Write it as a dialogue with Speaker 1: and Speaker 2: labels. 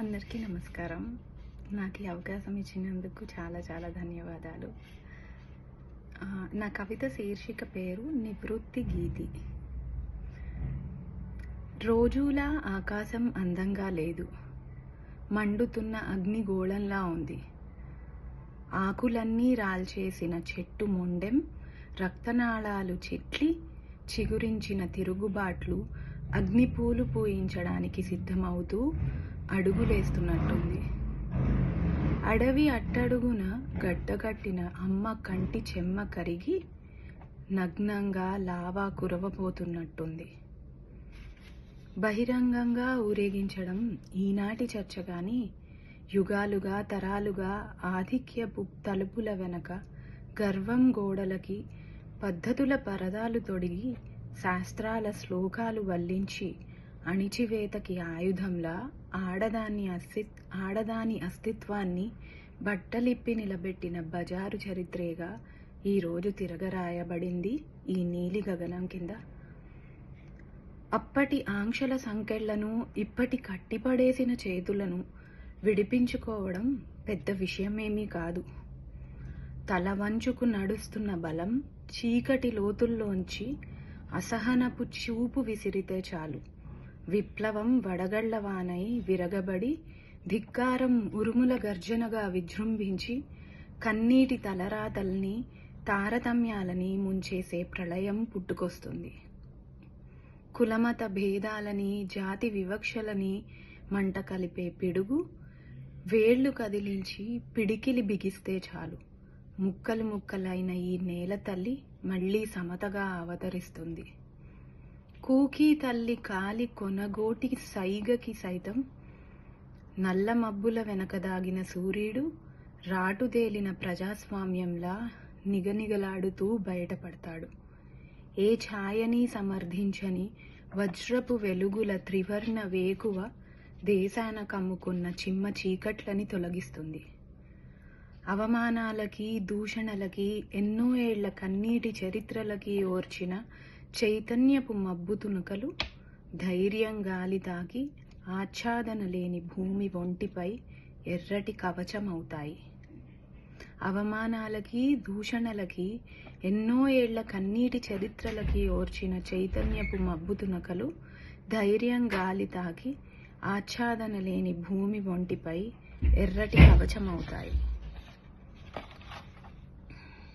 Speaker 1: అందరికీ నమస్కారం. నాకు ఈ అవకాశం ఇచ్చినందుకు చాలా చాలా ధన్యవాదాలు. నా కవిత శీర్షిక పేరు నివృత్తి గీతి. రోజులా ఆకాశం అందంగా లేదు. మండుతున్న అగ్నిగోళంలా ఉంది. ఆకులన్నీ రాల్చేసిన చెట్టు మొండెం రక్తనాళాలు చెట్లి చిగురించిన తిరుగుబాట్లు అగ్నిపూలు పూయించడానికి సిద్ధమవుతూ అడుగులేస్తున్నట్టుంది. అడవి అట్టడుగున గడ్డగట్టిన అమ్మ కంటి చెమ్మ కరిగి నగ్నంగా లావా కురవబోతున్నట్టుంది. బహిరంగంగా ఊరేగించడం ఈనాటి చర్చ గాని యుగాలుగా తరాలుగా ఆధిక్యపు తలుపుల వెనక గర్వం గోడలకి పద్ధతుల పరదాలు తొడిగి శాస్త్రాల శ్లోకాలు వల్లించి అణిచివేతకి ఆయుధంలా ఆడదాన్ని అస్తి ఆడదాని అస్తిత్వాన్ని బట్టలిప్పి నిలబెట్టిన బజారు చరిత్రేగా ఈరోజు తిరగరాయబడింది ఈ నీలి గగనం కింద. అప్పటి ఆంక్షల సంకెళ్ళను ఇప్పటి కట్టిపడేసిన చేతులను విడిపించుకోవడం పెద్ద విషయమేమీ కాదు. తల వంచుకు నడుస్తున్న బలం చీకటి లోతుల్లోంచి అసహనపు చూపు విసిరితే చాలు. విప్లవం వడగళ్ళవానై విరగబడి ధిక్కారం ఉరుముల గర్జనగా విజృంభించి కన్నీటి తలరాతల్ని తారతమ్యాలని ముంచేసే ప్రళయం పుట్టుకొస్తుంది. కులమత భేదాలని జాతి వివక్షలని మంట కలిపే పిడుగు వేళ్ళు కదిలించి పిడికిలి బిగిస్తే చాలు. ముక్కలు ముక్కలైన ఈ నేల తల్లి మళ్ళీ సమతగా అవతరిస్తుంది. కూకీ తల్లి కాలి కొనగోటి సైగకి సైతం నల్ల మబ్బుల వెనక దాగిన సూర్యుడు రాటుదేలిన ప్రజాస్వామ్యంలా నిగనిగలాడుతూ బయటపడతాడు. ఏ ఛాయని సమర్థించని వజ్రపు వెలుగుల త్రివర్ణ వేకువ దేశాన కమ్ముకున్న చిమ్మ చీకట్లని తొలగిస్తుంది. అవమానాలకి దూషణలకి ఎన్నో ఏళ్ళ కన్నీటి చరిత్రలకి ఓర్చిన చైతన్యపు మబ్బు తునకలు ధైర్యం గాలి తాకి ఆచ్ఛాదన లేని భూమి ఒంటిపై ఎర్రటి కవచమవుతాయి. అవమానాలకి దూషణలకి ఎన్నో ఏళ్ళ కన్నీటి చరిత్రలకి ఓర్చిన చైతన్యపు మబ్బు తునకలు ధైర్యం గాలి తాకి ఆచ్ఛాదన లేని భూమి ఒంటిపై ఎర్రటి కవచమవుతాయి.